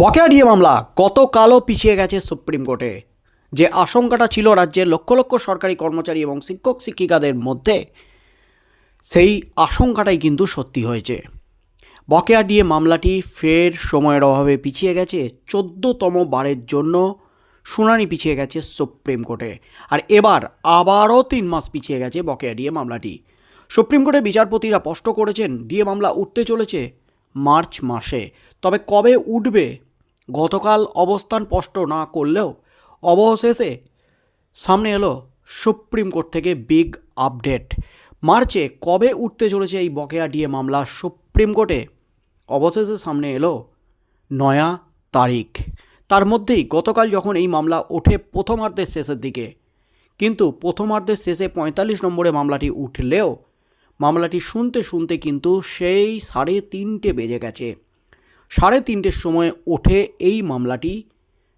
বকেয়া ডিএ মামলা গতকালও পিছিয়ে গেছে সুপ্রিম কোর্টে। যে আশঙ্কাটা ছিল রাজ্যের লক্ষ লক্ষ সরকারি কর্মচারী এবং শিক্ষক শিক্ষিকাদের মধ্যে, সেই আশঙ্কাটাই কিন্তু সত্যি হয়েছে। বকেয়া ডিএ মামলাটি ফের সময়ের অভাবে পিছিয়ে গেছে, চোদ্দতম বারের জন্য শুনানি পিছিয়ে গেছে সুপ্রিম কোর্টে। আর এবার আবারও তিন মাস পিছিয়ে গেছে বকেয়া ডিএ মামলাটি। সুপ্রিম কোর্টে বিচারপতিরা স্পষ্ট করেছেন, ডিএ মামলা উঠতে চলেছে মার্চ মাসে। তবে কবে উঠবে গতকাল অবস্থান স্পষ্ট না করলেও অবশেষে সামনে এলো সুপ্রিম কোর্ট থেকে বিগ আপডেট। মার্চে কবে উঠতে চলেছে এই বকেয়া ডিএ মামলা সুপ্রিম কোর্টে? অবশেষে সামনে এলো নয়া তারিখ। তার মধ্যেই গতকাল যখন এই মামলা ওঠে প্রথমার্ধের শেষের দিকে, কিন্তু প্রথমার্ধের শেষে পঁয়তাল্লিশ নম্বরে মামলাটি উঠলেও মামলাটি শুনতে শুনতে কিন্তু সেই সাড়ে তিনটে বেজে গেছে। সাড়ে তিনটের সময় ওঠে এই মামলাটি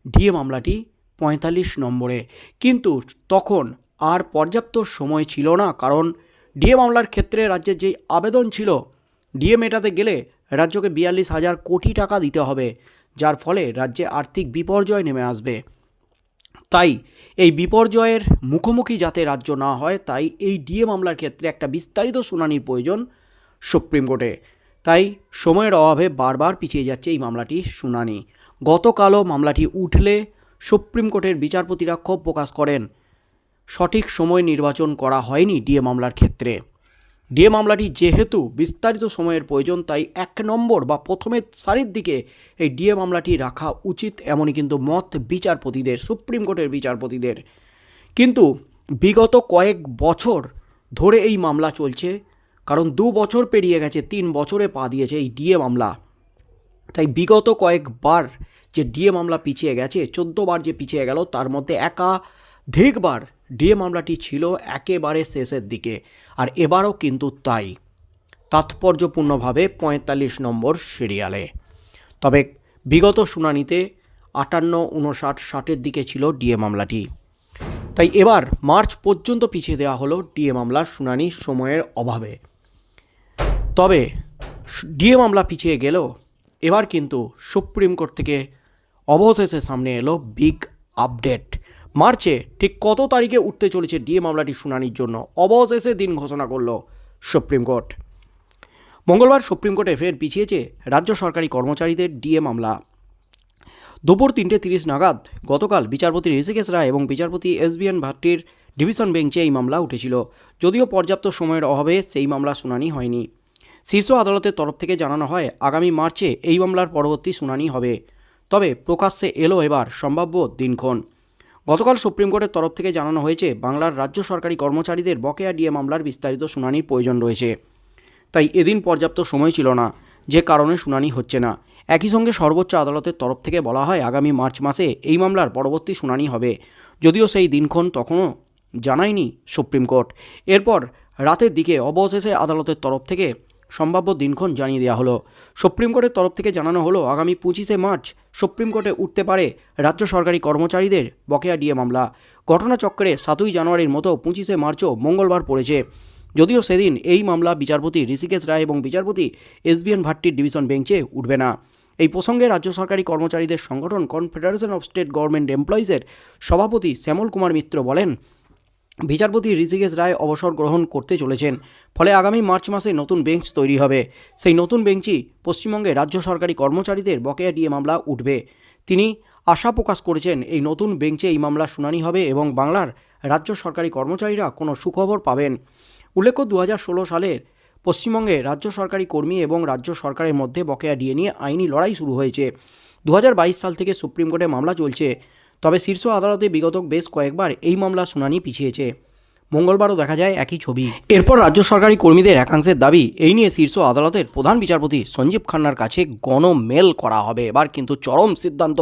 ডিএ মামলাটি পঁয়তাল্লিশ নম্বরে। কিন্তু তখন আর পর্যাপ্ত সময় ছিল না, কারণ ডিএ মামলার ক্ষেত্রে রাজ্যের যেই আবেদন ছিল ডিএ মেটাতে গেলে রাজ্যকে বিয়াল্লিশ হাজার কোটি টাকা দিতে হবে, যার ফলে রাজ্যে আর্থিক বিপর্যয় নেমে আসবে। তাই এই বিপর্যয়ের মুখোমুখি যাতে রাজ্য না হয়, তাই এই ডিএ মামলার ক্ষেত্রে একটা বিস্তারিত শুনানির প্রয়োজন সুপ্রিম কোর্টে। তাই সময়ের অভাবে বারবার পিছিয়ে যাচ্ছে এই মামলাটির শুনানি। গতকালও মামলাটি উঠলে সুপ্রিম কোর্টের বিচারপতিরা ক্ষোভ প্রকাশ করেন। সঠিক সময় নির্বাচন করা হয়নি ডিএ মামলার ক্ষেত্রে। ডিএ মামলাটি যেহেতু বিস্তারিত সময়ের প্রয়োজন, তাই এক নম্বর বা প্রথমের সারির দিকে এই ডিএ মামলাটি রাখা উচিত এমনই কিন্তু মত বিচারপতিদের, সুপ্রিম কোর্টের বিচারপতিদের। কিন্তু বিগত কয়েক বছর ধরে এই মামলা চলছে। কারণ দু বছর পেরিয়ে গেছে, তিন বছরে পা দিয়েছে এই ডিএ মামলা। তাই বিগত কয়েকবার যে ডিএ মামলা পিছিয়ে গেছে, চোদ্দোবার যে পিছিয়ে গেল, তার মধ্যে একাধিকবার ডিএ মামলাটি ছিল একেবারে শেষের দিকে, আর এবারও কিন্তু তাই। তাৎপর্যপূর্ণভাবে পঁয়তাল্লিশ নম্বর সিরিয়ালে। তবে বিগত শুনানিতে আটান্ন, উনষাট, ষাটের দিকে ছিল ডিএ মামলাটি। তাই এবার মার্চ পর্যন্ত পিছিয়ে দেওয়া হলো ডিএ মামলার শুনানি সময়ের অভাবে। তবে ডিএ মামলা পিছিয়ে গেলেও এবার কিন্তু সুপ্রিম কোর্ট থেকে অবশেষে সামনে এলো বিগ আপডেট। মার্চে ঠিক কত তারিখে উঠতে চলেছে ডিএ মামলাটি শুনানির জন্য? অবশেষে দিন ঘোষণা করল সুপ্রিম কোর্ট। মঙ্গলবার সুপ্রিম কোর্টে ফের পিছিয়েছে রাজ্য সরকারি কর্মচারীদের ডিএ মামলা। দুপুর তিনটে তিরিশ নাগাদ গতকাল বিচারপতি ঋষিকেশ রায় এবং বিচারপতি এস বি এন ভাট্টির ডিভিশন বেঞ্চে এই মামলা উঠেছিল। যদিও পর্যাপ্ত সময়ের অভাবে সেই মামলা শুনানি হয়নি। শীর্ষ আদালতের তরফ থেকে জানানো হয়, আগামী মার্চে এই মামলার পরবর্তী শুনানি হবে। তবে প্রকাশ্যে এলো এবার সম্ভাব্য দিনক্ষণ। গতকাল সুপ্রিম কোর্টের তরফ থেকে জানানো হয়েছে, বাংলার রাজ্য সরকারি কর্মচারীদের বকেয়া ডিএ মামলার বিস্তারিত শুনানির প্রয়োজন রয়েছে। তাই এদিন পর্যাপ্ত সময় ছিল না, যে কারণে শুনানি হচ্ছে না। একই সঙ্গে সর্বোচ্চ আদালতের তরফ থেকে বলা হয়, আগামী মার্চ মাসে এই মামলার পরবর্তী শুনানি হবে। যদিও সেই দিনক্ষণ তখনও জানায়নি সুপ্রিম কোর্ট। এরপর রাতের দিকে অবশেষে আদালতের তরফ থেকে সম্ভাব্য দিনক্ষণ জানিয়ে দেওয়া হলো। সুপ্রিম কোর্টের তরফ থেকে জানানো হলো, আগামী পঁচিশে মার্চ সুপ্রিম কোর্টে উঠতে পারে রাজ্য সরকারি কর্মচারীদের বকেয়া ডিএ মামলা। ঘটনাচক্রে সাতই জানুয়ারির মতো পঁচিশে মার্চও মঙ্গলবার পড়েছে। যদিও সেদিন এই মামলা বিচারপতি ঋষিকেশ রায় এবং বিচারপতি এস বি ভাট্টির ডিভিশন বেঞ্চে উঠবে না। এই প্রসঙ্গে রাজ্য সরকারি কর্মচারীদের সংগঠন কনফেডারেশন অফ স্টেট গভর্নমেন্ট এমপ্লয়িজের সভাপতি শ্যামল কুমার মিত্র বলেন বিচারপতি ঋষিকেশ রায় অবসর গ্রহণ করতে চলেছেন। ফলে আগামী মার্চ মাসে নতুন বেঞ্চ তৈরি হবে। সেই নতুন বেঞ্চই পশ্চিমবঙ্গে রাজ্য সরকারি কর্মচারীদের বকেয়া ডিএ মামলা উঠবে। তিনি আশা প্রকাশ করেছেন, এই নতুন বেঞ্চে এই মামলা শুনানি হবে এবং বাংলার রাজ্য সরকারি কর্মচারীরা কোনো সুখবর পাবেন। উল্লেখ্য দু হাজার ষোলো সালের পশ্চিমবঙ্গে রাজ্য সরকারি কর্মী এবং রাজ্য সরকারের মধ্যে বকেয়া ডিএ নিয়ে আইনি লড়াই শুরু হয়েছে। দু হাজার বাইশ সাল থেকে সুপ্রিম কোর্টে মামলা চলছে। তবে শীর্ষ আদালতে বিগত বেশ কয়েকবার এই মামলার শুনানি পিছিয়েছে। মঙ্গলবারও দেখা যায় একই ছবি। এরপর রাজ্য সরকারি কর্মীদের একাংশের দাবি, এই নিয়ে শীর্ষ আদালতের প্রধান বিচারপতি সঞ্জীব খান্নার কাছে গণমেল করা হবে। এবার কিন্তু চরম সিদ্ধান্ত।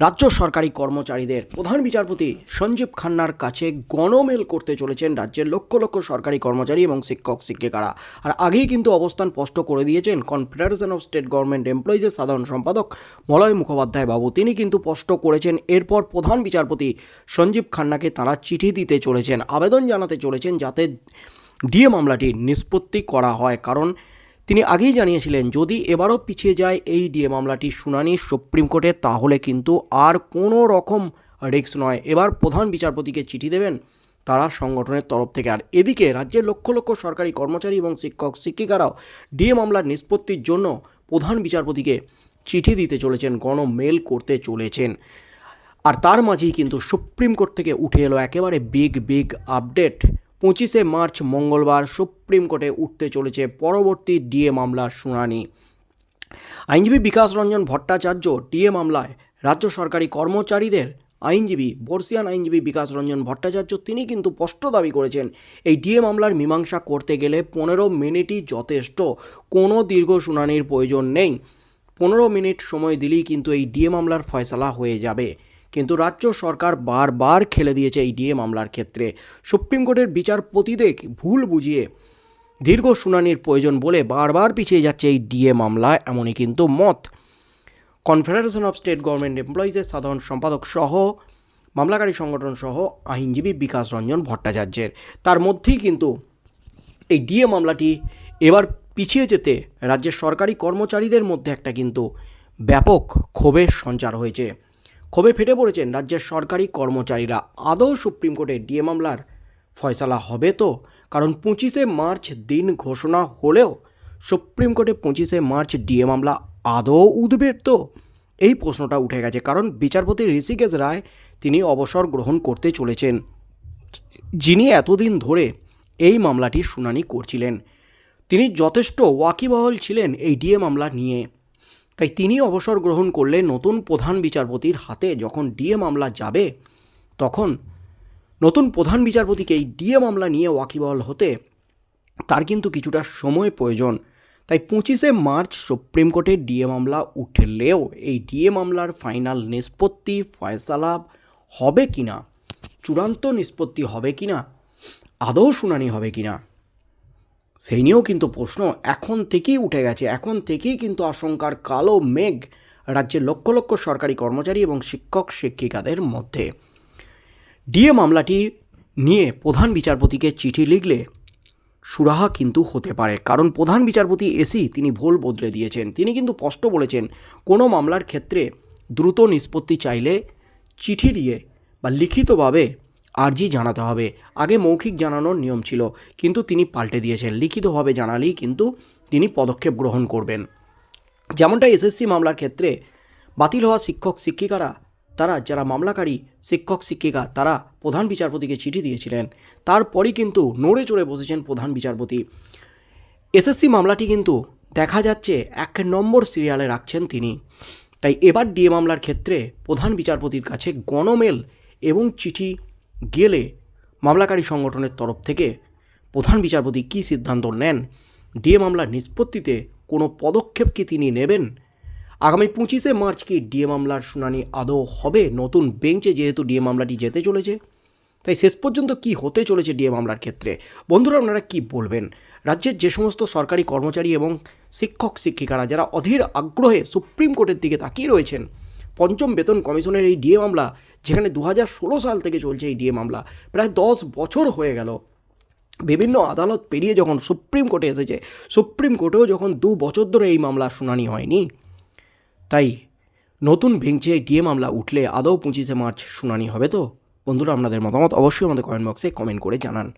রাজ্য সরকারি কর্মচারীদের। প্রধান বিচারপতি সঞ্জীব খান্নার কাছে গণমেল করতে চলেছেন রাজ্যের লক্ষ লক্ষ সরকারি কর্মচারী এবং শিক্ষক, শিক্ষিকারা। আর আগেই কিন্তু অবস্থান স্পষ্ট করে দিয়েছেন কনফেডারেশন অফ স্টেট গভর্নমেন্ট এমপ্লয়িজের সাধারণ সম্পাদক মলয় মুখোপাধ্যায় বাবু। তিনি কিন্তু স্পষ্ট করেছেন, এরপর প্রধান বিচারপতি সঞ্জীব খান্নাকে তারা চিঠি দিতে চলেছেন, আবেদন জানাতে চলেছেন যাতে ডিএ মামলাটি নিষ্পত্তি করা হয়। কারণ তিনি আগেই জানিয়েছিলেন, যদি এবারও পিছিয়ে যায় এই ডিএ মামলাটির শুনানি সুপ্রিম কোর্টে, তাহলে কিন্তু আর কোনো রকম রিস্ক নয়। এবার প্রধান বিচারপতিকে চিঠি দেবেন তারা সংগঠনের তরফ থেকে। আর এদিকে রাজ্যের লক্ষ লক্ষ সরকারি কর্মচারী এবং শিক্ষক, শিক্ষিকারাও ডিএ মামলার নিষ্পত্তির জন্য প্রধান বিচারপতিকে চিঠি দিতে চলেছেন, গণমেল করতে চলেছেন। আর তার মাঝেই কিন্তু সুপ্রিম কোর্ট থেকে উঠে এলো একেবারে বিগ বিগ আপডেট। পঁচিশে মার্চ মঙ্গলবার সুপ্রিম কোর্টে উঠতে চলেছে পরবর্তী ডিএ মামলার শুনানি। আইনজীবী বিকাশ রঞ্জন ভট্টাচার্য ডিএ মামলায় রাজ্য সরকারি কর্মচারীদের আইনজীবী, বর্ষিয়ান আইনজীবী বিকাশ রঞ্জন ভট্টাচার্য তিনি কিন্তু স্পষ্ট দাবি করেছেন, এই ডিএ মামলার মীমাংসা করতে গেলে পনেরো মিনিটই যথেষ্ট, কোনো দীর্ঘ শুনানির প্রয়োজন নেই। পনেরো মিনিট সময় দিলেই কিন্তু এই ডিএ মামলার ফয়সলা হয়ে যাবে। কিন্তু রাজ্য সরকার বারবার খেলে দিয়েছে এই ডিএ মামলার ক্ষেত্রে। সুপ্রিম কোর্টের বিচারপতিদের ভুল বুঝিয়ে দীর্ঘ শুনানির প্রয়োজন বলে বারবার পিছিয়ে যাচ্ছে এই ডিএ মামলা, এমনই কিন্তু মত। কনফেডারেশন অফ স্টেট গভর্নমেন্ট এমপ্লয়িজের সাধারণ সম্পাদক সহ মামলাকারী সংগঠন সহ আইনজীবী বিকাশ রঞ্জন ভট্টাচার্যের। তার মধ্যেই কিন্তু এই ডিএ মামলাটি এবার পিছিয়ে যেতে রাজ্যের সরকারি কর্মচারীদের মধ্যে একটা কিন্তু ব্যাপক ক্ষোভের সঞ্চার হয়েছে। ক্ষোভে ফেটে পড়েছেন রাজ্যের সরকারি কর্মচারীরা। আদৌ সুপ্রিম কোর্টে ডিএ মামলার ফয়সালা হবে তো? কারণ পঁচিশে মার্চ দিন ঘোষণা হলেও সুপ্রিম কোর্টে পঁচিশে মার্চ ডিএ মামলা আদৌ উঠবে তো? এই প্রশ্নটা উঠে গেছে, কারণ বিচারপতি ঋষিকেশ রায় তিনি অবসর গ্রহণ করতে চলেছেন। যিনি এতদিন ধরে এই মামলাটির শুনানি করছিলেন, তিনি যথেষ্ট ওয়াকিবহল ছিলেন এই ডিএ মামলা নিয়ে। তাই তিনি অবসর গ্রহণ করলে নতুন প্রধান বিচারপতির হাতে যখন ডিএ মামলা যাবে, তখন নতুন প্রধান বিচারপতিকে এই ডিএ মামলা নিয়ে ওয়াকিবহল হতে তার কিন্তু কিছুটা সময় প্রয়োজন। তাই পঁচিশে মার্চ সুপ্রিম কোর্টে ডিএ মামলা উঠলেও এই ডিএ মামলার ফাইনাল নিষ্পত্তি ফয়সালা হবে কি না চূড়ান্ত নিষ্পত্তি হবে কি না আদৌ শুনানি হবে কি না সেই নিয়েও কিন্তু প্রশ্ন এখন থেকেই উঠে গেছে। এখন থেকেই কিন্তু আশঙ্কার কালো মেঘ রাজ্যের লক্ষ লক্ষ সরকারি কর্মচারী এবং শিক্ষক, শিক্ষিকাদের মধ্যে। ডিএ মামলাটি নিয়ে প্রধান বিচারপতিকে চিঠি লিখলে সুরাহা কিন্তু হতে পারে। কারণ প্রধান বিচারপতি এসি, তিনি ভুল বদলে দিয়েছেন। তিনি কিন্তু স্পষ্ট বলেছেন, কোনো মামলার ক্ষেত্রে দ্রুত নিষ্পত্তি চাইলে চিঠি দিয়ে বা লিখিতভাবে আর্জি জানাতে হবে। আগে মৌখিক জানানোর নিয়ম ছিল, কিন্তু তিনি পাল্টে দিয়েছেন। লিখিতভাবে জানালেই কিন্তু তিনি পদক্ষেপ গ্রহণ করবেন। যেমনটা এসএসসি মামলার ক্ষেত্রে বাতিল হওয়া শিক্ষক, শিক্ষিকারা, তারা যারা মামলাকারী, শিক্ষক, শিক্ষিকা, তারা প্রধান বিচারপতিকে চিঠি দিয়েছিলেন। তারপরই কিন্তু নড়ে চড়ে বসেছেন প্রধান বিচারপতি। এসএসসি মামলাটি কিন্তু দেখা যাচ্ছে এক নম্বর সিরিয়ালে রাখছেন তিনি। তাই এবার ডিএ মামলার ক্ষেত্রে প্রধান বিচারপতির কাছে গণমেল এবং চিঠি গেলে মামলাকারী সংগঠনের তরফ থেকে প্রধান বিচারপতি কী সিদ্ধান্ত নেন? ডিএ মামলার নিষ্পত্তিতে কোনো পদক্ষেপ কি তিনি নেবেন? আগামী পঁচিশে মার্চ কি ডিএ মামলার শুনানি আদৌ হবে? নতুন বেঞ্চে যেহেতু ডিএ মামলাটি যেতে চলেছে, তাই শেষ পর্যন্ত কি হতে চলেছে ডিএ মামলার ক্ষেত্রে? বন্ধুরা, আপনারা কি বলবেন? রাজ্যের যে সমস্ত সরকারি কর্মচারী এবং শিক্ষক শিক্ষিকারা যারা অধীর আগ্রহে সুপ্রিম কোর্টের দিকে তাকিয়ে রয়েছেন পঞ্চম বেতন কমিশনের এই ডিএ মামলা, যেখানে দু হাজার ষোলো সাল থেকে চলছে এই ডিএ মামলা, প্রায় দশ বছর হয়ে গেল। বিভিন্ন আদালত পেরিয়ে যখন সুপ্রিম কোর্টে এসেছে, সুপ্রিম কোর্টেও যখন দু বছর ধরে এই মামলার শুনানি হয়নি। তাই নতুন বেঞ্চে ডিএ মামলা উঠলে আদৌ পঁচিশে মার্চ শুনানি হবে তো? বন্ধুরা, আপনাদের মতামত অবশ্যই আমাদের কমেন্ট বক্সে কমেন্ট করে জানান।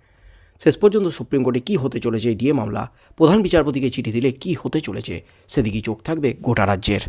শেষ পর্যন্ত সুপ্রিম কোর্টে কী হতে চলেছে এই ডিএ মামলা? প্রধান বিচারপতিকে চিঠি দিলে কী হতে চলেছে? সেদিকেই চোখ থাকবে গোটা রাজ্যের।